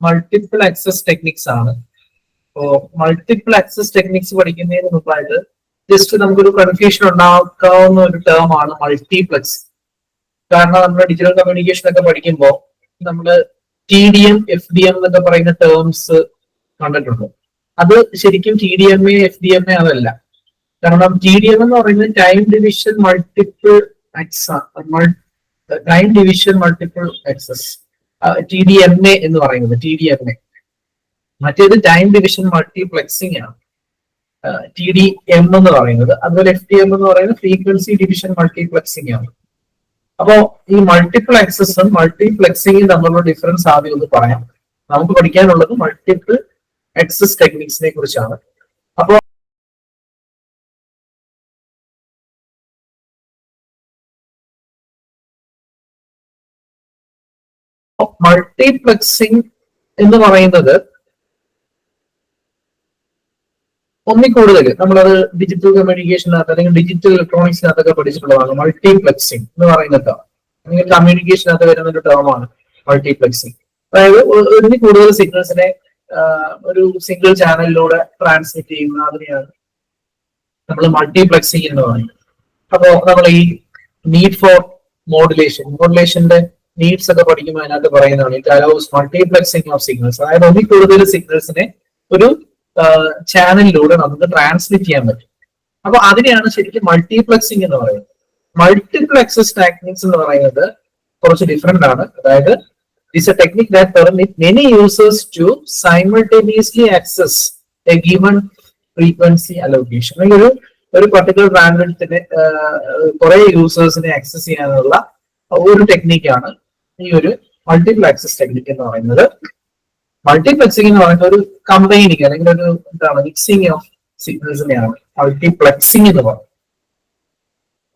Multiple access techniques ആണ്. അപ്പോ multiple access techniques പഠിക്കുന്നതിന് മുമ്പായിട്ട് ജസ്റ്റ് നമുക്കൊരു കൺഫ്യൂഷൻ ഉണ്ടാക്കാവുന്ന ഒരു ടേം ആണ് മൾട്ടിപ്ലക്സ് കാരണം നമ്മൾ ഡിജിറ്റൽ കമ്മ്യൂണിക്കേഷൻ ഒക്കെ പഠിക്കുമ്പോൾ നമ്മൾ T D M F D M എന്നൊക്കെ പറയുന്ന ടേംസ് കണ്ടിട്ടുണ്ട്. അത് ശരിക്കും T D M A F D M A അതല്ല. കാരണം ടി ഡി എം എന്ന് പറയുന്നത് time division multiple time division multiple access T D M A എന്ന് പറയുന്നത് ടി ഡി എം എ മറ്റേത് ടൈം ഡിവിഷൻ മൾട്ടിപ്ലക്സിംഗ് ആണ്. ടി ഡി എം എന്ന് പറയുന്നത്. അതുപോലെ എഫ് ഡി എം എന്ന് പറയുന്നത് ഫ്രീക്വൻസി ഡിവിഷൻ മൾട്ടിപ്ലക്സിംഗ് ആണ്. അപ്പോ ഈ മൾട്ടിപ്ലക്സസും മൾട്ടിപ്ലക്സിംഗും തമ്മിലുള്ള ഡിഫറൻസ് ആദ്യം ഒന്ന് പറയാം. നമുക്ക് പഠിക്കാനുള്ളത് മൾട്ടിപ്പിൾ എക്സസ് ടെക്നിക്സിനെ കുറിച്ചാണ്. അപ്പോ മൾട്ടിപ്ലക്സിംഗ് എന്ന് പറയുന്നത് ഒന്നിൽ കൂടുതൽ നമ്മളത് ഡിജിറ്റൽ കമ്മ്യൂണിക്കേഷനകത്ത് അല്ലെങ്കിൽ ഡിജിറ്റൽ ഇലക്ട്രോണിക്സിനകത്തൊക്കെ പഠിച്ചിട്ടുള്ളതാണ്. മൾട്ടിപ്ലക്സിംഗ് എന്ന് പറയുന്ന ടേം അല്ലെങ്കിൽ കമ്മ്യൂണിക്കേഷനകത്ത് വരുന്ന ഒരു ടേമാണ് മൾട്ടിപ്ലക്സിംഗ് അതായത് ഒന്നി കൂടുതൽ സിഗ്നൽസിനെ ഒരു സിംഗിൾ ചാനലിലൂടെ ട്രാൻസ്മിറ്റ് ചെയ്യുന്ന അതിനെയാണ് നമ്മൾ മൾട്ടിപ്ലക്സിംഗ് എന്ന് പറയുന്നത്. അപ്പോ നമ്മൾ ഈ നീഡ് ഫോർ മോഡുലേഷൻ മോഡുലേഷന്റെ നീഡ്സ് ഒക്കെ പഠിക്കുമ്പോൾ അതിനകത്ത് പറയുന്നതാണ് it allows multiplexing of signals അതായത് ഒന്നിൽ കൂടുതൽ സിഗ്നൽസിനെ ഒരു ചാനലിലൂടെ നമുക്ക് ട്രാൻസ്മിറ്റ് ചെയ്യാൻ പറ്റും. അപ്പൊ അതിനെയാണ് ശരിക്കും മൾട്ടിപ്ലക്സിംഗ് എന്ന് പറയുന്നത്. മൾട്ടിപ്ലക്സസ് ടെക്നിക്സ് എന്ന് പറയുന്നത് കുറച്ച് ഡിഫറെന്റ് ആണ്. അതായത് it's a technique that permit many users to simultaneously access a given frequency allocation അല്ലെങ്കിൽ ഒരു ഒരു പർട്ടിക്കുലർ ബാൻഡ്വിഡ്ത്തിനെ കുറെ യൂസേഴ്സിനെ ആക്സസ് ചെയ്യാനുള്ള ഒരു ടെക്നിക്കാണ് ഈ ഒരു മൾട്ടിപ്ലക്സസ് ടെക്നിക് എന്ന് പറയുന്നത്. മൾട്ടിപ്ലക്സിംഗ് എന്ന് പറയുന്നത് ഒരു കമ്പൈനിങ് അല്ലെങ്കിൽ ഒരു എന്താണ് മിക്സിംഗ് ഓഫ് സിഗ്നൽസിനെയാണ് മൾട്ടിപ്ലക്സിംഗ് എന്ന് പറയുന്നത്.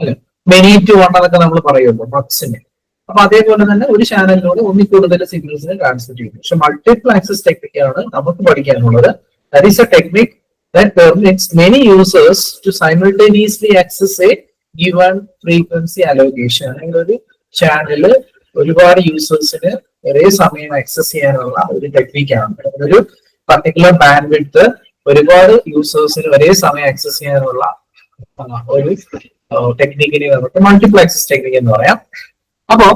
അല്ലെ? മെനി ടു വൺ എന്നൊക്കെ നമ്മൾ പറയുമല്ലോ പ്ലക്സിനെ അപ്പൊ അതേപോലെ തന്നെ ഒരു ചാനലിലൂടെ ഒന്നി കൂടുതൽ സിഗ്നൽസിനെ ട്രാൻസ്മിറ്റ് ചെയ്യുന്നു. പക്ഷെ മൾട്ടിപ്ലക്സസ് ടെക്നിക്കാണ് നമുക്ക് പഠിക്കാനുള്ളത്. That is a technique that permits many users to simultaneously access a given frequency allocation. അല്ലെങ്കിൽ ഒരു ചാനൽ ഒരുപാട് യൂസേഴ്സിന് ഒരേ സമയം ആക്സസ് ചെയ്യാനുള്ള ഒരു ടെക്നിക്കാണ് ഒരു പർട്ടിക്കുലർ ബാൻഡ് വിഡ്ത്ത് ഒരുപാട് യൂസേഴ്സിന് ഒരേ സമയം ആക്സസ് ചെയ്യാനുള്ള ഒരു ടെക്നിക്കിനെ നമുക്ക് മൾട്ടിപ്പിൾ ടെക്നിക് എന്ന് പറയാം. അപ്പോ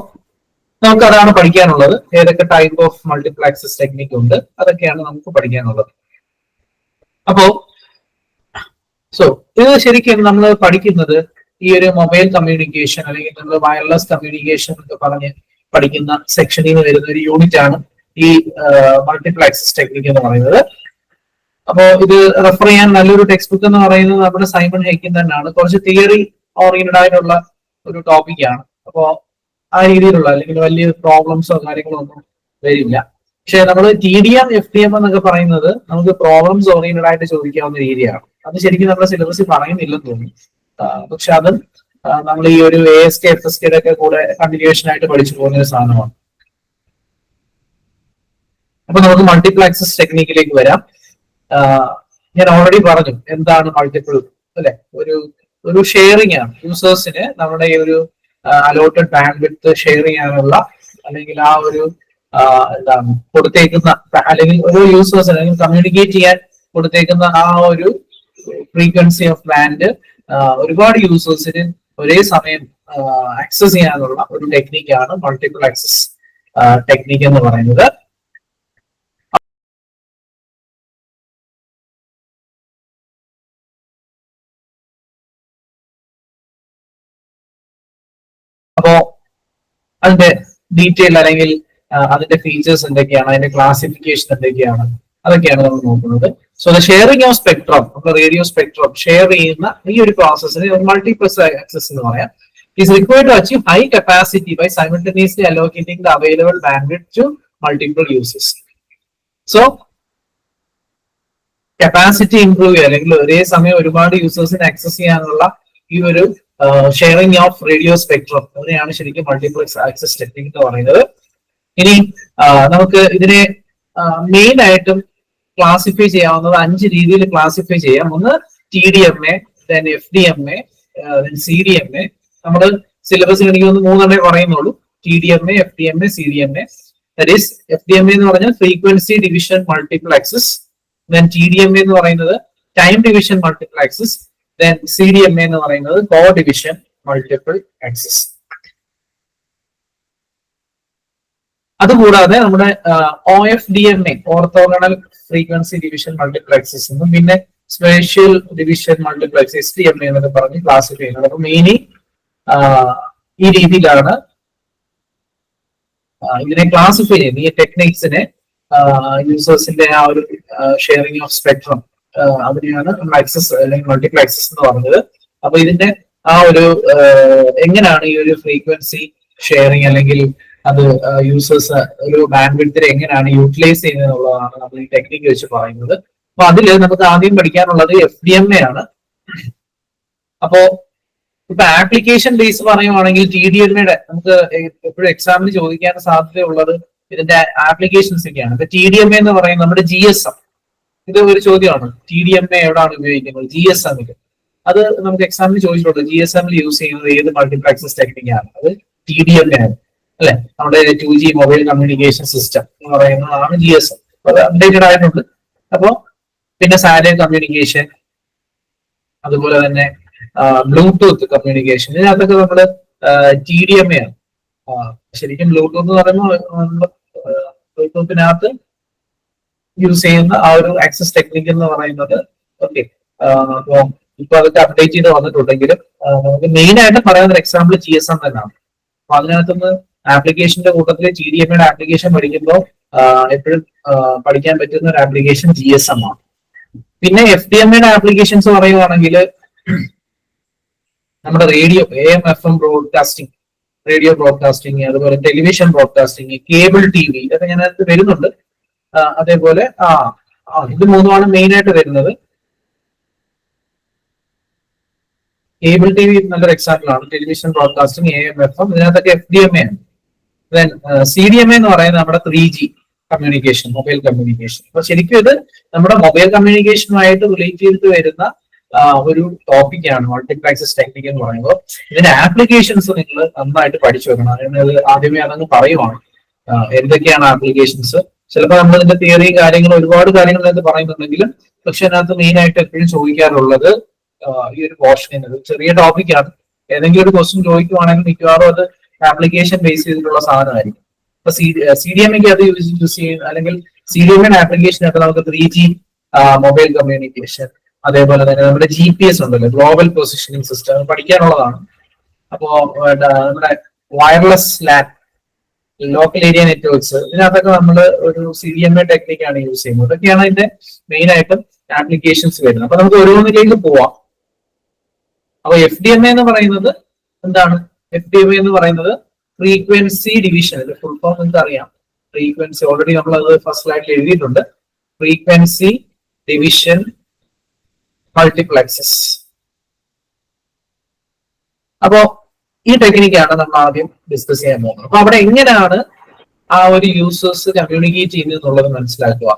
നമുക്ക് അതാണ് പഠിക്കാനുള്ളത്. ഏതൊക്കെ type of multiple access technique ഉണ്ട് അതൊക്കെയാണ് നമുക്ക് പഠിക്കാനുള്ളത്. അപ്പോ സോ ഇത് ശരിക്കും നമ്മൾ പഠിക്കുന്നത് ഈ ഒരു മൊബൈൽ കമ്മ്യൂണിക്കേഷൻ അല്ലെങ്കിൽ നമ്മൾ വയർലെസ് കമ്മ്യൂണിക്കേഷൻ എന്നൊക്കെ പറഞ്ഞ് പഠിക്കുന്ന സെക്ഷനിൽ നിന്ന് വരുന്ന ഒരു യൂണിറ്റ് ആണ് ഈ മൾട്ടിപ്പിൾ ആക്സസ് ടെക്നിക്ക് എന്ന് പറയുന്നത്. അപ്പോ ഇത് റെഫർ ചെയ്യാൻ നല്ലൊരു ടെക്സ്റ്റ് ബുക്ക് എന്ന് പറയുന്നത് നമ്മുടെ സൈമൺ ഹേക്കിൻ തന്നെയാണ്. കുറച്ച് തിയറി ഓറിയന്റഡ് ആയിട്ടുള്ള ഒരു ടോപ്പിക് ആണ്. അപ്പോ ആ രീതിയിലുള്ള അല്ലെങ്കിൽ വലിയ പ്രോബ്ലംസോ കാര്യങ്ങളോ ഒന്നും വരില്ല. പക്ഷെ നമ്മൾ T D M F D M എന്നൊക്കെ പറയുന്നത് നമുക്ക് പ്രോബ്ലംസ് ഓറിയന്റഡ് ആയിട്ട് ചോദിക്കാവുന്ന രീതിയാണ്. അത് ശരിക്കും നമ്മുടെ സിലബസിൽ പറയുന്നില്ലെന്ന് തോന്നി പക്ഷെ അത് നമ്മൾ ഈ ഒരു A S K F S കെയുടെ ഒക്കെ കൂടെ കണ്ടിന്യൂഷൻ ആയിട്ട് പഠിച്ചു പോകുന്ന ഒരു സാധനമാണ്. അപ്പൊ നമുക്ക് മൾട്ടിപ്പിൾ ആക്സസ് ടെക്നിക്കിലേക്ക് വരാം. ഞാൻ ഓൾറെഡി പറഞ്ഞു എന്താണ് മൾട്ടിപ്പിൾ അല്ലെ? ഒരു ഒരു ഷെയറിംഗ് ആണ്. യൂസേഴ്സിന് നമ്മുടെ ഈ ഒരു അലോട്ടഡ് ബാൻഡ് വിത്ത് ഷെയർ ചെയ്യാനുള്ള അല്ലെങ്കിൽ ആ ഒരു എന്താണ് കൊടുത്തേക്കുന്ന അല്ലെങ്കിൽ ഒരു യൂസേഴ്സിന് അല്ലെങ്കിൽ കമ്മ്യൂണിക്കേറ്റ് ചെയ്യാൻ കൊടുത്തേക്കുന്ന ആ ഒരു ഫ്രീക്വൻസി ഓഫ് ബാൻഡ് ഒരുപാട് യൂസേഴ്സിന് ഒരേ സമയം ആക്സസ് ചെയ്യാനുള്ള ഒരു ടെക്നിക്കാണ് മൾട്ടിപ്പിൾ ആക്സസ് ടെക്നിക്ക് എന്ന് പറയുന്നത്. അപ്പോ അതിന്റെ ഡീറ്റെയിൽ അല്ലെങ്കിൽ അതിന്റെ ഫീച്ചേഴ്സ് എന്തൊക്കെയാണ് അതിന്റെ ക്ലാസിഫിക്കേഷൻ എന്തൊക്കെയാണ് അതൊക്കെയാണ് നമ്മൾ നോക്കുന്നത്. So the sharing of spectrum നമ്മുടെ റേഡിയോ സ്പെക്ട്രം ഷെയർ ചെയ്യുന്ന ഈ ഒരു പ്രോസസ്സിന് മൾട്ടിപ്ലസ് ആക്സസ് എന്ന് പറയാം. Is required to achieve high capacity by simultaneously allocating the available bandwidth to multiple users. So, capacity improve ചെയ്യുക അല്ലെങ്കിൽ ഒരേ സമയം ഒരുപാട് യൂസേഴ്സിന് ആക്സസ് ചെയ്യാനുള്ള ഈ ഒരു ഷെയറിംഗ് ഓഫ് റേഡിയോ സ്പെക്ട്രം അതിനെയാണ് ശരിക്കും മൾട്ടിപ്ലക്സ് ആക്സസ് ടെക്നിക് എന്ന് പറയുന്നത്. ഇനി നമുക്ക് ഇതിനെ മെയിൻ ആയിട്ടും ക്ലാസിഫൈ ചെയ്യാവുന്നത് അഞ്ച് രീതിയിൽ ക്ലാസിഫൈ ചെയ്യാം ഒന്ന് T D M A then F D M A C D M A നമ്മൾ സിലബസിൽ എനിക്ക് ഒന്ന് മൂന്നെണ്ണേ പറയുന്നുള്ളൂ T D M A F D M A C D M A that is F D M A എന്ന് പറഞ്ഞാൽ frequency division multiplexes then T D M A എന്ന് പറയുന്നത് time division multiple access then C D M A എന്ന് പറയുന്നത് code division multiple access അതുകൂടാതെ നമ്മുടെ O F D M A orthogonal frequency division multiplexes എന്നും പിന്നെ spatial division multiplex S T M എന്നൊക്കെ പറഞ്ഞ് ക്ലാസ്സിഫൈ ചെയ്യുന്നത്. അപ്പൊ മെയിനി ഈ രീതിയിലാണ് ഇതിനെ ക്ലാസിഫൈ ചെയ്യുന്നത്. ഈ ടെക്നിക്സിനെ യൂസേഴ്സിന്റെ ആ ഒരു ഷെയറിംഗ് ഓഫ് സ്പെക്ട്രം അതിനെയാണ് നമ്മൾ ആക്സസ് അല്ലെങ്കിൽ മൾട്ടിപ്ലക്സസ് എന്ന് പറഞ്ഞത്. അപ്പൊ ഇതിന്റെ ആ ഒരു എങ്ങനെയാണ് ഈ ഒരു ഫ്രീക്വൻസി ഷെയറിങ് അല്ലെങ്കിൽ അത് യൂസേഴ്സ് ഒരു ബാൻഡ് വിഡ്ത്തിനെ എങ്ങനെയാണ് യൂട്ടിലൈസ് ചെയ്യുന്നത് എന്നുള്ളതാണ് നമ്മൾ ഈ ടെക്നിക്ക് വെച്ച് പറയുന്നത്. അപ്പൊ അതിൽ നമുക്ക് ആദ്യം പഠിക്കാനുള്ളത് എഫ് ഡി എം എ ആണ്. അപ്പോ ഇപ്പൊ ആപ്ലിക്കേഷൻ ബേസ് പറയുവാണെങ്കിൽ ടി ഡി എം എയുടെ നമുക്ക് എപ്പോഴും എക്സാമിന് ചോദിക്കാൻ സാധ്യതയുള്ളത് ഇതിന്റെ ആപ്ലിക്കേഷൻസ് ഒക്കെയാണ്. ഇപ്പൊ ടി ഡി എം എ എന്ന് പറയുന്നത് നമ്മുടെ ജി എസ് എം ഇത് ഒരു ചോദ്യമാണ്. ടി ഡി എം എ എവിടെയാണ് ഉപയോഗിക്കുന്നത്? ജി എസ് എമ്മിൽ അത് നമുക്ക് എക്സാമിന് ചോദിച്ചിട്ടുണ്ട്. ജി എസ് എമ്മിൽ യൂസ് ചെയ്യുന്നത് ഏത് മൾട്ടിപ്ലക്സസ് ടെക്നിക്കാണ് അത് ടി ഡി എം എ ആണ്. അല്ലെ? നമ്മുടെ two G mobile communication system എന്ന് പറയുന്നതാണ് ജി എസ് അത് അപ്ഡേറ്റഡ് ആയിട്ടുണ്ട്. അപ്പോ പിന്നെ സാറ്റലൈറ്റ് കമ്മ്യൂണിക്കേഷൻ അതുപോലെ തന്നെ ബ്ലൂടൂത്ത് കമ്മ്യൂണിക്കേഷൻ ഇതിനകത്തൊക്കെ നമ്മൾ ടി ഡി എം എ ആണ്. ശരിക്കും ബ്ലൂടൂത്ത് എന്ന് പറയുമ്പോൾ ബ്ലൂടൂത്തിനകത്ത് യൂസ് ചെയ്യുന്ന ആ ഒരു ആക്സസ് ടെക്നിക്ക് എന്ന് പറയുന്നത് ഓക്കെ അപ്പോൾ ഇപ്പൊ അതൊക്കെ അപ്ഡേറ്റ് ചെയ്ത് വന്നിട്ടുണ്ടെങ്കിലും നമുക്ക് മെയിൻ ആയിട്ട് പറയുന്ന ഒരു എക്സാമ്പിൾ ജി എസ് എം തന്നെയാണ്. അപ്പൊ അതിനകത്തുനിന്ന് ആപ്ലിക്കേഷന്റെ കൂട്ടത്തിൽ ജി ഡി എം ആപ്ലിക്കേഷൻ പഠിക്കുമ്പോൾ എപ്പോഴും പഠിക്കാൻ പറ്റുന്ന ഒരു ആപ്ലിക്കേഷൻ ജി എസ് എം ആണ്. പിന്നെ എഫ് ഡി എം എയുടെ ആപ്ലിക്കേഷൻസ് പറയുവാണെങ്കിൽ നമ്മുടെ radio A M F M broadcasting radio broadcasting അതുപോലെ television broadcasting cable T V ഇതൊക്കെ ഞാനകത്ത് വരുന്നുണ്ട്. അതേപോലെ ആ, ഇത് മൂന്നുമാണ് മെയിൻ ആയിട്ട് വരുന്നത്. കേബിൾ ടി വി നല്ലൊരു എക്സാമ്പിൾ ആണ്. Television broadcasting A M F M ഇതിനകത്തൊക്കെ എഫ് ഡി എം എ ആണ്. ദെൻ സി ഡി എം എന്ന് പറയുന്നത് നമ്മുടെ three G communication mobile communication അപ്പൊ ശരിക്കും ഇത് നമ്മുടെ മൊബൈൽ കമ്മ്യൂണിക്കേഷനുമായിട്ട് റിലേറ്റ് ചെയ്തിട്ട് വരുന്ന ഒരു ടോപ്പിക്കാണ് മൾട്ടിപ്ലാക്സസ് ടെക്നിക് എന്ന് പറയുമ്പോൾ ഇതിന്റെ ആപ്ലിക്കേഷൻസ് നിങ്ങൾ നന്നായിട്ട് പഠിച്ചു വെക്കണം. അതിനത് ആദ്യമേ അതങ്ങ് പറയുവാണ്. എന്തൊക്കെയാണ് ആപ്ലിക്കേഷൻസ് ചിലപ്പോൾ നമ്മൾ ഇതിന്റെ തിയറിയും കാര്യങ്ങളും ഒരുപാട് കാര്യങ്ങൾ അതിനകത്ത് പറയുന്നുണ്ടെങ്കിലും പക്ഷെ അതിനകത്ത് മെയിൻ ആയിട്ട് എപ്പോഴും ചോദിക്കാറുള്ളത് ഈ ഒരു നിന്ന് ചെറിയ ടോപ്പിക്കാണ് ഏതെങ്കിലും ഒരു ക്വസ്റ്റ്യൻ ചോദിക്കുവാണെങ്കിൽ മിക്കവാറും അത് ആപ്ലിക്കേഷൻ ബേസ് ചെയ്തിട്ടുള്ള സാധനമായിരിക്കും. ഇപ്പൊ സി ഡി എം എക്ക് അത് യൂസ് യൂസ് ചെയ്യും അല്ലെങ്കിൽ സി ഡി എമ്മിന്റെ ആപ്ലിക്കേഷനൊക്കെ നമുക്ക് ത്രീ ജി മൊബൈൽ കമ്മ്യൂണിക്കേഷൻ അതേപോലെ തന്നെ നമ്മുടെ ജി പി എസ് ഉണ്ടല്ലോ ഗ്ലോബൽ പൊസിഷനിങ് സിസ്റ്റം പഠിക്കാനുള്ളതാണ്. അപ്പോ നമ്മുടെ wireless LAN local area networks ഇതിനകത്തൊക്കെ നമ്മൾ ഒരു സി ഡി എം എ ടെക്നിക്കാണ് യൂസ് ചെയ്യുന്നത്. ഇതൊക്കെയാണ് ഇതിന്റെ മെയിൻ ആയിട്ടും ആപ്ലിക്കേഷൻസ് വരുന്നത്. അപ്പൊ നമുക്ക് ഓരോന്നിലേക്ക് പോവാം. അപ്പൊ എഫ് ഡി എം എ എന്ന് പറയുന്നത് എന്താണ്? എഫ് ഡി എം എന്ന് പറയുന്നത് ഫ്രീക്വൻസി ഡിവിഷൻ അല്ലെ? ഫുൾ ഫോം നിങ്ങൾക്ക് അറിയാം. ഫ്രീക്വൻസി ഓൾറെഡി നമ്മൾ അത് ഫസ്റ്റ് സ്ലൈഡിൽ എഴുതിയിട്ടുണ്ട്. ഫ്രീക്വൻസി ഡിവിഷൻ മൾട്ടിപ്ലക്സസ് അപ്പോ ഈ ടെക്നിക്കാണ് നമ്മൾ ആദ്യം ഡിസ്കസ് ചെയ്യാൻ പോകുന്നത്. അപ്പൊ അവിടെ എങ്ങനെയാണ് ആ ഒരു യൂസേഴ്സ് കമ്മ്യൂണിക്കേറ്റ് ചെയ്യുന്നത് എന്നുള്ളത് മനസ്സിലാക്കുക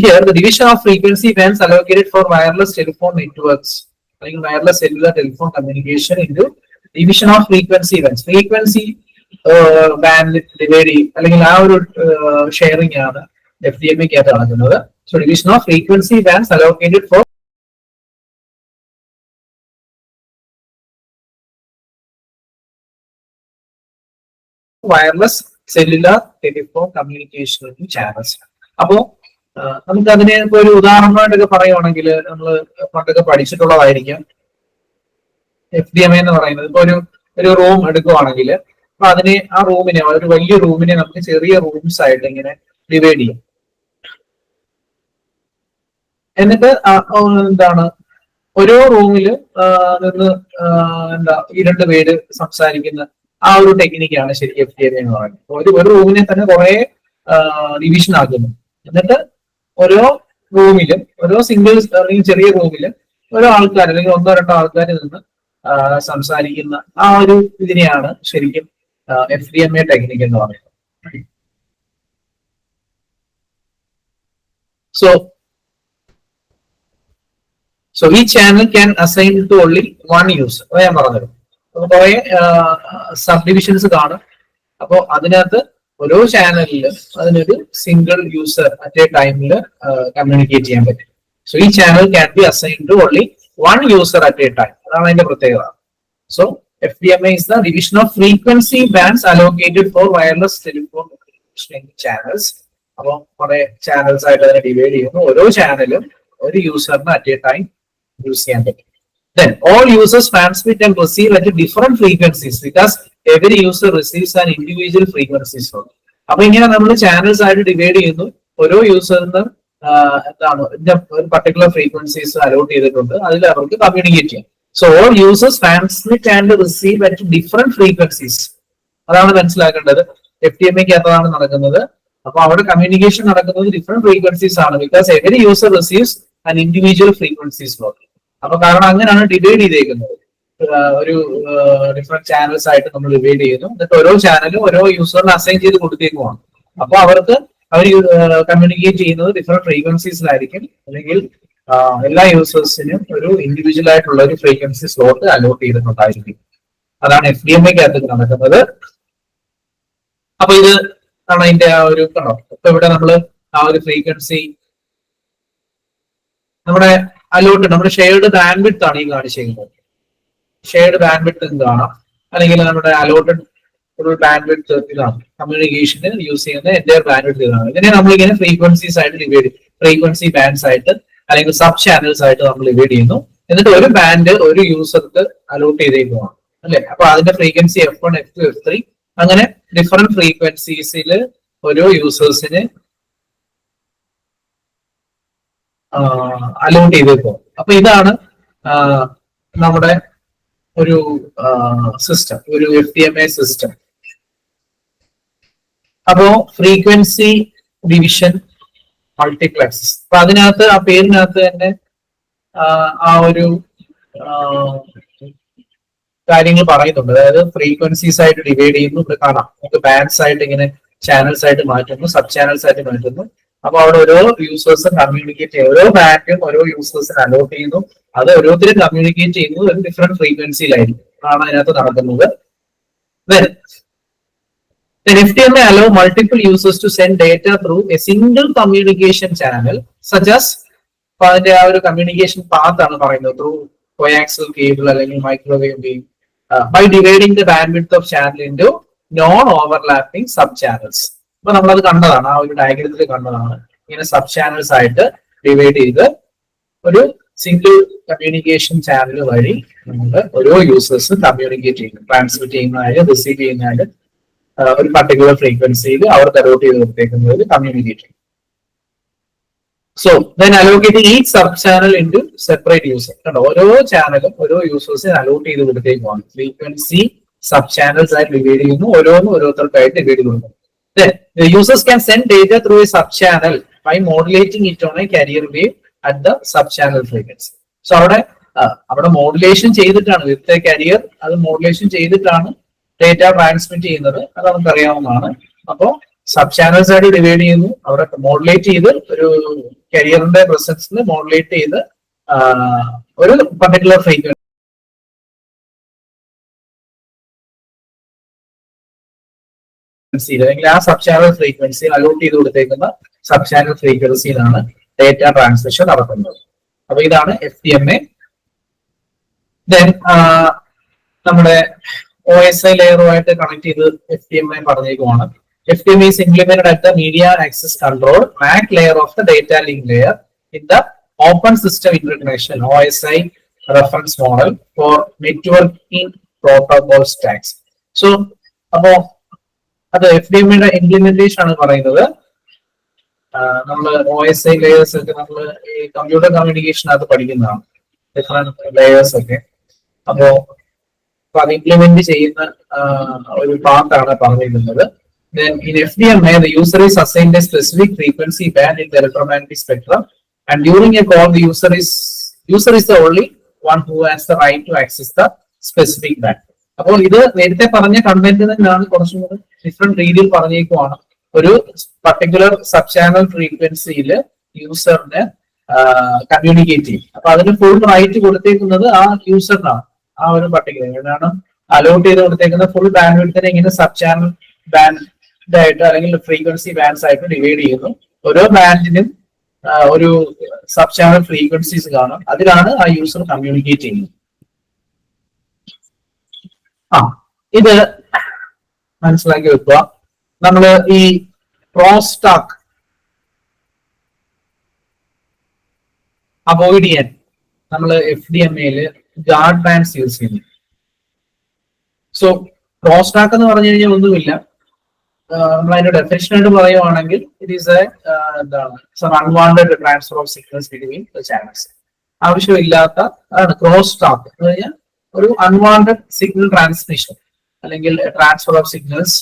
here the division of frequency bands allocated for wireless telephone networks അല്ലെങ്കിൽ wireless cellular telephone communication into division of frequency band frequency band divide ചെയ്യും. അല്ലെങ്കിൽ ആ ഒരു ഷെയറിംഗ് ആണ് എഫ് ഡി എം എക്കകത്ത് നടക്കുന്നത് so division of frequency bands allocated for wireless cellular telephone communication channels അപ്പോ നമുക്ക് അതിനെ ഒരു ഉദാഹരണമായിട്ടൊക്കെ പറയുവാണെങ്കിൽ നമ്മൾ പണ്ടൊക്കെ പഠിച്ചിട്ടുള്ളതായിരിക്കും. എഫ് ഡി എം എന്ന് പറയുന്നത്. ഇപ്പൊ ഒരു ഒരു റൂം എടുക്കുവാണെങ്കിൽ അപ്പൊ അതിനെ ആ റൂമിനെ ഒരു വലിയ റൂമിനെ നമുക്ക് ചെറിയ റൂംസ് ആയിട്ട് ഇങ്ങനെ ഡിവൈഡ് ചെയ്യാം. എന്നിട്ട് എന്താണ്? ഓരോ റൂമിൽ നിന്ന് എന്താ ഈ രണ്ട് പേര് സംസാരിക്കുന്ന ആ ഒരു ടെക്നിക്കാണ് ശരി എഫ് ഡി എം എന്ന് പറയുന്നത്. ഒരു ഒരു റൂമിനെ തന്നെ കുറെ ഡിവിഷൻ ആക്കുന്നു. എന്നിട്ട് ഓരോ റൂമിലും ഓരോ സിംഗിൾ അല്ലെങ്കിൽ ചെറിയ റൂമിലും ഓരോ ആൾക്കാർ അല്ലെങ്കിൽ ഒന്നോ രണ്ടോ ആൾക്കാർ നിന്ന് സംസാരിക്കുന്ന ആ ഒരു ഇതിനെയാണ് ശരിക്കും F D M A technique എന്ന് പറയുന്നത്. സോ സോ ഈ channel can assign to only one use അത് ഞാൻ പറഞ്ഞത്. അപ്പൊ കുറെ സബ് ഡിവിഷൻസ് കാണും. അപ്പോ അതിനകത്ത് ഓരോ ചാനലിലും അതിനൊരു സിംഗിൾ യൂസർ അറ്റ് എ ടൈമിൽ കമ്മ്യൂണിക്കേറ്റ് ചെയ്യാൻ പറ്റും. സോ ഈ channel can be assign to only one user at a time അതാണ് അതിന്റെ പ്രത്യേകത. So F D M I is the division of frequency bands allocated for wireless telephone channels അപ്പോൾ കുറെ channels ആയിട്ട് അതിനെ ഡിവൈഡ് ചെയ്യുന്നു. ഓരോ ചാനലും ഒരു യൂസറിന് അറ്റ് എ ടൈം യൂസ് ചെയ്യാൻ പറ്റും. Then all users transmit and receive at different frequencies because every user receives an individual frequencies അപ്പൊ ഇങ്ങനെ നമ്മൾ ചാനൽസ് ആയിട്ട് ഡിവൈഡ് ചെയ്യുന്നു. ഓരോ യൂസറിന് എന്താണ് ഒരു പർട്ടിക്കുലർ ഫ്രീക്വൻസീസ് അലോട്ട് ചെയ്തിട്ടുണ്ട്. അതിൽ അവർക്ക് കമ്മ്യൂണിക്കേറ്റ് ചെയ്യാം. So all users transmit and receive at different frequencies അതാണ് മനസ്സിലാക്കേണ്ടത്. എഫ് ടി എം അകത്താണ് നടക്കുന്നത്. അപ്പൊ അവിടെ കമ്മ്യൂണിക്കേഷൻ നടക്കുന്നത് ഡിഫറെന്റ് ഫ്രീക്വൻസീസ് ആണ്. Because every user receives and individual frequencies slot അപ്പൊ കാരണം അങ്ങനെയാണ് ഡിവൈഡ് ചെയ്തേക്കുന്നത്. ഒരു ഡിഫറെന്റ് ചാനൽസ് ആയിട്ട് നമ്മൾ ഡിവൈഡ് ചെയ്യുന്നു. എന്നിട്ട് ഓരോ ചാനലും ഓരോ യൂസറിന് അസൈൻ ചെയ്ത് കൊടുത്തേക്കുവാണ്. അപ്പൊ അവർക്ക് അവർ കമ്മ്യൂണിക്കേറ്റ് ചെയ്യുന്നത് ഡിഫറെന്റ് ഫ്രീക്വൻസീസിലായിരിക്കും അല്ലെങ്കിൽ എല്ലാ യൂസേഴ്സിനും ഒരു ഇൻഡിവിജ്വൽ ആയിട്ടുള്ള ഒരു ഫ്രീക്വൻസി സ്ലോട്ട് അലോട്ട് ചെയ്തിട്ടുണ്ടായിരിക്കും. അതാണ് എഫ് ഡി എം ഐക്കകത്ത് നടക്കുന്നത്. അപ്പൊ ഇത് ആണ് അതിന്റെ ആ ഒരു കണ്ടോ ഇപ്പൊ ഇവിടെ നമ്മൾ ആ ഒരു ഫ്രീക്വൻസി നമ്മുടെ അലോട്ട് നമ്മുടെ ഷെയർഡ് ബാൻഡ് വിഡ്ത്ത് ആണ് ഈ കാണിച്ചിരിക്കുന്നത്. ഷെയർഡ് ബാൻഡ് വിഡ്ത്ത് കാണാം. അല്ലെങ്കിൽ നമ്മുടെ അലോട്ടഡ് ഒരു ബാൻഡ് വിഡ്ത്ത് ഇതാണ് കമ്മ്യൂണിക്കേഷന് യൂസ് ചെയ്യുന്ന എന്റെ ബാൻഡ് വിഡ്ത്ത് ഇതാണ് ഇതിനെ നമ്മളിങ്ങനെ ഫ്രീക്വൻസീസ് ആയിട്ട് ഡിവൈഡ് ഫ്രീക്വൻസി ബാൻഡ്സ് ആയിട്ട് അല്ലെങ്കിൽ സബ് ചാനൽസ് ആയിട്ട് നമ്മൾ ഡിവൈഡ് ചെയ്യുന്നു. എന്നിട്ട് ഒരു ബാൻഡ് ഒരു യൂസർക്ക് അലോട്ട് ചെയ്തേക്കുവാണ്. അല്ലെ? അപ്പൊ അതിന്റെ frequency F one F two F three അങ്ങനെ ഡിഫറെന്റ് ഫ്രീക്വൻസീസിൽ ഓരോ യൂസേഴ്സിന് അലോട്ട് ചെയ്തേക്കുവാണ്. അപ്പൊ ഇതാണ് നമ്മുടെ ഒരു സിസ്റ്റം ഒരു F T M A system അപ്പോ ഫ്രീക്വൻസി ഡിവിഷൻ മൾട്ടിപ്ലക്സ് അപ്പൊ അതിനകത്ത് ആ പേരിനകത്ത് തന്നെ ആ ഒരു കാര്യങ്ങൾ പറയുന്നുണ്ട്. അതായത് ഫ്രീക്വൻസീസ് ആയിട്ട് ഡിവൈഡ് ചെയ്യുന്നു. ഇവിടെ കാണാം. നമുക്ക് ബാൻഡ്സ് ആയിട്ട് ഇങ്ങനെ ചാനൽസ് ആയിട്ട് മാറ്റുന്നു സബ് ചാനൽസ് ആയിട്ട് മാറ്റുന്നു. അപ്പൊ അവിടെ ഓരോ യൂസേഴ്സും കമ്മ്യൂണിക്കേറ്റ് ചെയ്യും ഓരോ ബാൻഡും ഓരോ യൂസേഴ്സിന് അലോട്ട് ചെയ്യുന്നു. അത് ഓരോരുത്തരും കമ്മ്യൂണിക്കേറ്റ് ചെയ്യുന്നത് ഒരു ഡിഫറെന്റ് ഫ്രീക്വൻസിയിലായിരിക്കും ആണ് അതിനകത്ത് നടക്കുന്നത്. Then, Then FTMA allow multiple users to send data through a single communication channel, such as അതിന്റെ ആ ഒരു കമ്മ്യൂണിക്കേഷൻ പാത്ത് ആണ് പറയുന്നത്. ത്രൂ കോയാക്സൽ കേബിൾ അല്ലെങ്കിൽ microwave beam by dividing the bandwidth of channel into non overlapping sub channels അപ്പൊ നമ്മളത് കണ്ടതാണ് ആ ഒരു ഡയഗ്രത്തിൽ കണ്ടതാണ്. ഇങ്ങനെ സബ് ചാനൽസ് ആയിട്ട് ഡിവൈഡ് ചെയ്ത് ഒരു സിംഗിൾ കമ്മ്യൂണിക്കേഷൻ ചാനൽ വഴി നമ്മൾ ഓരോ യൂസേഴ്സ് കമ്മ്യൂണിക്കേറ്റ് ചെയ്യുന്നു. ട്രാൻസ്മിറ്റ് ചെയ്യുന്നതായാലും റിസീവ് ചെയ്യുന്നതായാലും ഒരു പർട്ടിക്കുലർ ഫ്രീക്വൻസിയിൽ അവർ അലോട്ട് ചെയ്ത് കൊടുത്തേക്കുന്നത് ഒരു കമ്മ്യൂണിക്കേഷൻ സോ ദെൻ അലോക്കേറ്റ് ഈ sub channel into separate user കണ്ടോ? ഓരോ ചാനലും ഓരോ യൂസേഴ്സിന് അലോട്ട് ചെയ്ത് കൊടുത്തേക്കുവാണ്. ഫ്രീക്വൻസി സബ് ചാനൽസ് ആയിട്ട് ഡിവൈഡ് ചെയ്യുന്നു. ഓരോന്നും ഓരോരുത്തർക്കായിട്ട് ഡിവൈഡ് കൊടുക്കുന്നു. Users can send data through a sub channel by modulating it on a carrier wave at the sub channel frequency so അവിടെ അവിടെ മോഡുലേഷൻ ചെയ്തിട്ടാണ്. വിത്ത് എ കരിയർ അത് മോഡുലേഷൻ ചെയ്തിട്ടാണ് ഡേറ്റ ട്രാൻസ്മിറ്റ് ചെയ്യുന്നത് അത് നമുക്ക് അറിയാവുന്നതാണ് അപ്പോ സബ് ചാനൽസ് ആയിട്ട് ഡിവൈഡ് ചെയ്യുന്നു. അവിടെ മോഡുലേറ്റ് ചെയ്ത് ഒരു കരിയറിന്റെ പ്രസൻസിൽ മോഡുലേറ്റ് ചെയ്ത് ഒരു പർട്ടിക്കുലർ ഫ്രീക്വൻസി ഫ്രീക്വൻസിയിൽ അല്ലെങ്കിൽ ആ സബ് ചാനൽ ഫ്രീക്വൻസി അലോട്ട് ചെയ്ത് കൊടുത്തേക്കുന്ന സബ് ചാനൽ ഫ്രീക്വൻസിയിലാണ് ഡേറ്റ ട്രാൻസ്മിഷൻ നടക്കുന്നത് അപ്പൊ ഇതാണ് F T M A then നമ്മുടെ ഒ എസ് ഐ ലെയറുമായിട്ട് കണക്ട് ചെയ്ത് F T M I പറഞ്ഞേക്കുവാണ്. F T M is implemented at the media access control MAC layer of the data link layer in the open system interconnection O S I reference model for networking protocol stacks so അപ്പോ അത് F D എമ്മിയുടെ implementation ആണ് പറയുന്നത്. നമ്മൾ O S I layers ഒക്കെ നമ്മൾ ഈ computer അത് പഠിക്കുന്നതാണ്. ഡിഫറെന്റ് ലെയേഴ്സ് ഒക്കെ. അപ്പോ അപ്പൊ അത് ഇംപ്ലിമെന്റ് ചെയ്യുന്ന ഒരു പാത്താണ് പറഞ്ഞിരുന്നത് Then in FDMA, the user is assigned a specific frequency band in the electromagnetic spectrum, and during a call, the user is user is the only one who has the right to access the specific band. അപ്പോൾ ഇത് നേരത്തെ പറഞ്ഞ content തന്നെയാണ് കുറച്ചും കൂടി different രീതിയിൽ പറഞ്ഞേക്കുവാണ് ഒരു particular sub channel ഫ്രീക്വൻസിയിൽ യൂസറിന് കമ്മ്യൂണിക്കേറ്റ് ചെയ്യും അപ്പൊ അതിന് ഫുൾ റൈറ്റ് കൊടുത്തേക്കുന്നത് ആ യൂസറിനാണ് ആ ഒരു പട്ടികയിൽ എങ്ങനെയാണ് അലോട്ട് ചെയ്ത് കൊടുത്തേക്കുന്ന ഫുൾ ബാൻഡ് വിഡ്ത്തിനെ ഇങ്ങനെ സബ് ചാനൽ ബാൻഡ് ആയിട്ട് അല്ലെങ്കിൽ ഫ്രീക്വൻസി ബാൻഡ്സ് ആയിട്ട് ഡിവൈഡ് ചെയ്യുന്നു. ഓരോ ബാൻഡിനും ഒരു സബ് ചാനൽ ഫ്രീക്വൻസീസ് കാണും. അതിലാണ് ആ യൂസർ കമ്മ്യൂണിക്കേറ്റ് ചെയ്യുന്നത്. ആ ഇത് മനസ്സിലാക്കി വെക്കുക. നമ്മൾ ഈ പ്രോസ്റ്റാക്ക് അവോയ്ഡ് ചെയ്യാൻ നമ്മൾ എഫ് ഡി എം എയിൽ ഗാർഡ് ബാൻഡ്സ് യൂസ് ചെയ്യുന്നത് സോ പ്രോസ്റ്റാക്ക് എന്ന് പറഞ്ഞു കഴിഞ്ഞാൽ ഒന്നുമില്ല. നമ്മൾ അതിന്റെ ഡെഫിനേഷൻ ആയിട്ട് പറയുവാണെങ്കിൽ ഇറ്റ് ഈസ് എ എന്താണ് unwanted transfer of signals between channels ആവശ്യമില്ലാത്ത അതാണ് ക്രോസ് സ്റ്റാക്ക് എന്ന് കഴിഞ്ഞാൽ ഒരു അൺവാണ്ടഡ് സിഗ്നൽ ട്രാൻസ്മിഷൻ അല്ലെങ്കിൽ transfer of signals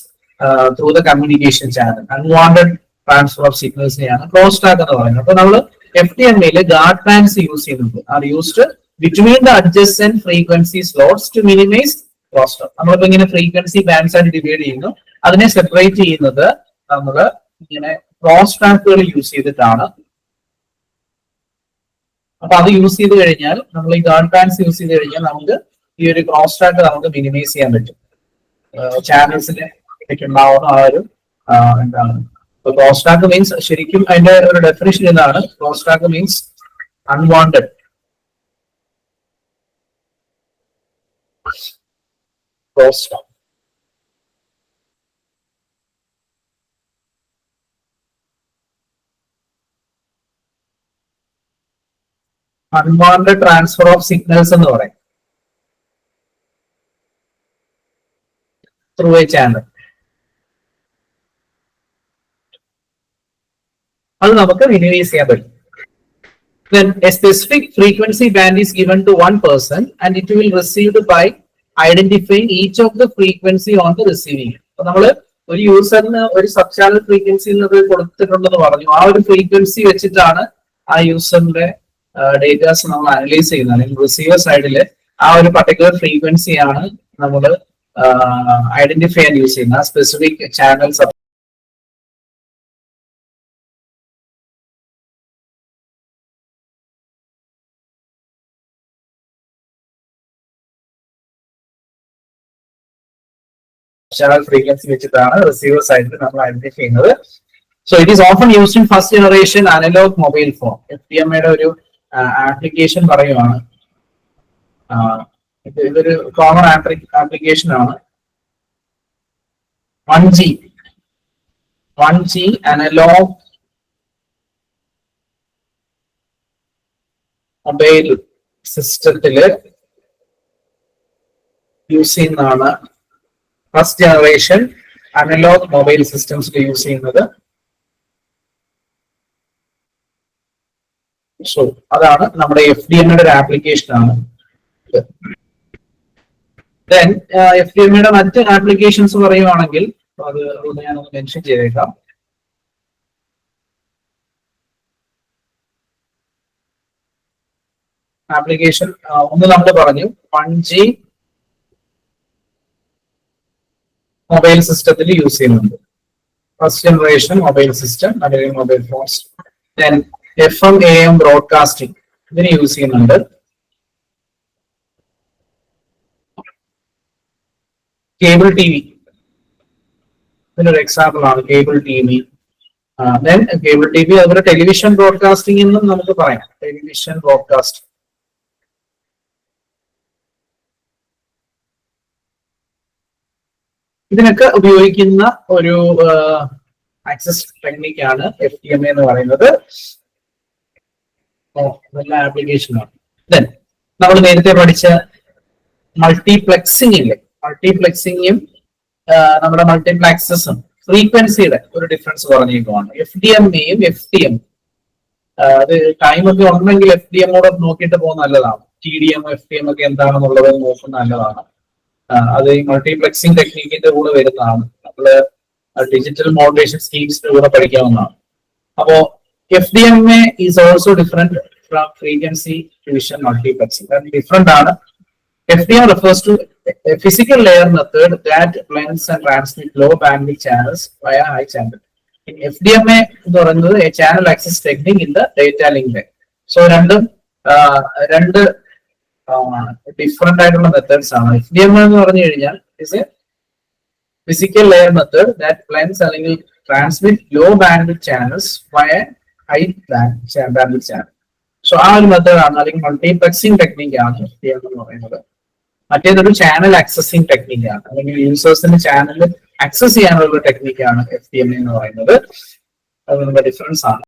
through the communication channel unwanted transfer of സിഗ്നൽസിനെയാണ് crosstalk എന്ന് പറയുന്നത്. അപ്പൊ നമ്മൾ എഫ് ടി എം എയിൽ ഗാർഡ് ബാൻഡ്സ് യൂസ് ചെയ്യുന്നുണ്ട്. Are used between the adjacent frequency slots to minimise cross നമ്മളിപ്പോ ഇങ്ങനെ frequency bands ആയിട്ട് ഡിവൈഡ് ചെയ്യുന്നു. അതിനെ സെപ്പറേറ്റ് ചെയ്യുന്നത് നമ്മൾ ഇങ്ങനെ ക്രോസ് ട്രാക്കുകൾ യൂസ് ചെയ്തിട്ടാണ്. അപ്പൊ അത് യൂസ് ചെയ്ത് കഴിഞ്ഞാൽ നമ്മൾ ഈ ഗാർഡ് ബാൻഡ്സ് യൂസ് ചെയ്ത് കഴിഞ്ഞാൽ നമുക്ക് ഈ ഒരു ക്രോസ് ട്രാക്ക് നമുക്ക് മിനിമൈസ് ചെയ്യാൻ പറ്റും. ചാനൽസിനെ ഉണ്ടാവുന്ന ആ ഒരു എന്താണ്? ക്രോസ് ട്രാക്ക് മീൻസ് ശരിക്കും അതിന്റെ ഒരു ഡെഫിനേഷൻ എന്താണ് crosstalk means unwanted track unwanted transfer of signals എന്ന് പറയും ത്രൂ എ ചാനൽ അത് നമുക്ക് മിനിമൈസ് ചെയ്യാൻ പറ്റും Then a specific frequency band is given to one person and it will received by identifying each of the frequency on the receiving അപ്പൊ നമ്മൾ ഒരു യൂസറിന് ഒരു സബ് ചാനൽ ഫ്രീക്വൻസി എന്നത് കൊടുത്തിട്ടുണ്ടെന്ന് പറഞ്ഞു. ആ ഒരു ഫ്രീക്വൻസി വെച്ചിട്ടാണ് ആ യൂസറിന്റെ ഡേറ്റാസ് നമ്മൾ അനലൈസ് ചെയ്യുന്നത്. അല്ലെങ്കിൽ റിസീവർ സൈഡിൽ ആ ഒരു പർട്ടിക്കുലർ ഫ്രീക്വൻസിയാണ് നമ്മൾ ഐഡന്റിഫൈ ആൻഡ് യൂസ് ചെയ്യുന്നത്. സ്പെസിഫിക് ചാനൽ ചാനൽ ഫ്രീക്വൻസി വെച്ചിട്ടാണ് റിസീവർ സൈഡിൽ നമ്മൾ ഐഡന്റിഫൈ ചെയ്യുന്നത്. So it is often used in first generation analogue mobile phone F T M ഐയുടെ ഒരു ആപ്ലിക്കേഷൻ പറയുവാണ്. ഇതൊരു കോമൺ ആപ്ലിക്കേഷൻ ആണ്. One G one G analogue mobile സിസ്റ്റത്തിൽ യൂസ് ചെയ്യുന്നതാണ് ഫസ്റ്റ് ജനറേഷൻ അനലോഗ് മൊബൈൽ സിസ്റ്റംസിൽ യൂസ് ചെയ്യുന്നത്. സോ അതാണ് നമ്മുടെ എഫ് ഡി എമ്മയുടെ ഒരു ആപ്ലിക്കേഷൻ ആണ്. ദെൻ എഫ് ഡി എമ്മയുടെ മറ്റ് ആപ്ലിക്കേഷൻസ് പറയുവാണെങ്കിൽ അത് ഞാനൊന്ന് മെൻഷൻ ചെയ്തേക്കാം. ആപ്ലിക്കേഷൻ ഒന്ന് നമ്മൾ പറഞ്ഞു. വൺ ജി മൊബൈൽ സിസ്റ്റത്തിൽ യൂസ് ചെയ്യുന്നുണ്ട്. ഫസ്റ്റ് ജനറേഷൻ മൊബൈൽ സിസ്റ്റം അല്ലെങ്കിൽ mobile phones. Then F M A M broadcasting ഇതിന് യൂസ് ചെയ്യുന്നുണ്ട്. കേബിൾ ടി വി ഇതിനൊരു എക്സാമ്പിൾ ആണ്. Cable T V then cable T V അതുപോലെ ടെലിവിഷൻ ബ്രോഡ്കാസ്റ്റിംഗ് എന്നും നമുക്ക് പറയാം. ടെലിവിഷൻ ബ്രോഡ്കാസ്റ്റിംഗ് ഇതിനൊക്കെ ഉപയോഗിക്കുന്ന ഒരു ആക്സസ് ടെക്നിക്കാണ് എഫ് ടി എം എന്ന് പറയുന്നത്. നല്ല ആപ്ലിക്കേഷനാണ് ദെൻ നമ്മൾ നേരത്തെ പഠിച്ച മൾട്ടിപ്ലെക്സിംഗ് ഇല്ലേ? മൾട്ടിപ്ലെക്സിംഗും നമ്മുടെ മൾട്ടിപ്ലക്സസും ഫ്രീക്വൻസിയുടെ ഒരു ഡിഫറൻസ് പറഞ്ഞേക്കുവാണ് എഫ് ഡി എം എയും എഫ് ടി എം അത് ടൈം ഒക്കെ ഉണ്ടെങ്കിൽ എഫ് ഡി എം കൂടെ നോക്കിയിട്ട് പോകുന്ന നല്ലതാണ്. T D M F T M ഒക്കെ എന്താണെന്നുള്ളത് നോക്കുന്നത് നല്ലതാണ്. അത് ഈ മൾട്ടിപ്ലക്സിംഗ് ടെക്നിക്കിന്റെ കൂടെ വരുന്നതാണ്. നമ്മൾ ഡിജിറ്റൽ മോഡറേഷൻ സ്കീംസിന്റെ കൂടെ പഠിക്കാവുന്നതാണ്. അപ്പോ F D M A is also different from frequency division multiplexing കാരണം ഡിഫറെന്റ് ആണ്. F D M refers to physical layer method that blends and transmit low bandwidth channels via high channel F D M A എന്ന് പറയുന്നത് channel access technique in the data link so രണ്ടും രണ്ട് different ആയിട്ടുള്ള methods ആണ്. F D M എന്ന് പറഞ്ഞു കഴിഞ്ഞാൽ is a physical layer method that blends അല്ലെങ്കിൽ transmit low band channels via high band channel so ആ ഒരു മെത്തേഡാണ് അല്ലെങ്കിൽ മൾട്ടിപ്ലക്സിംഗ് ടെക്നിക് ആണ് എഫ് ഡി എം എന്ന് പറയുന്നത്. മറ്റേതൊരു ചാനൽ ആക്സസിംഗ് ടെക്നിക്കാണ് അല്ലെങ്കിൽ യൂസേഴ്സിന്റെ ചാനൽ ആക്സസ് ചെയ്യാനുള്ള ടെക്നിക്കാണ് എഫ് ഡി എം എന്ന് പറയുന്നത്. അത് നമ്മുടെ ഡിഫറൻസ് ആണ്.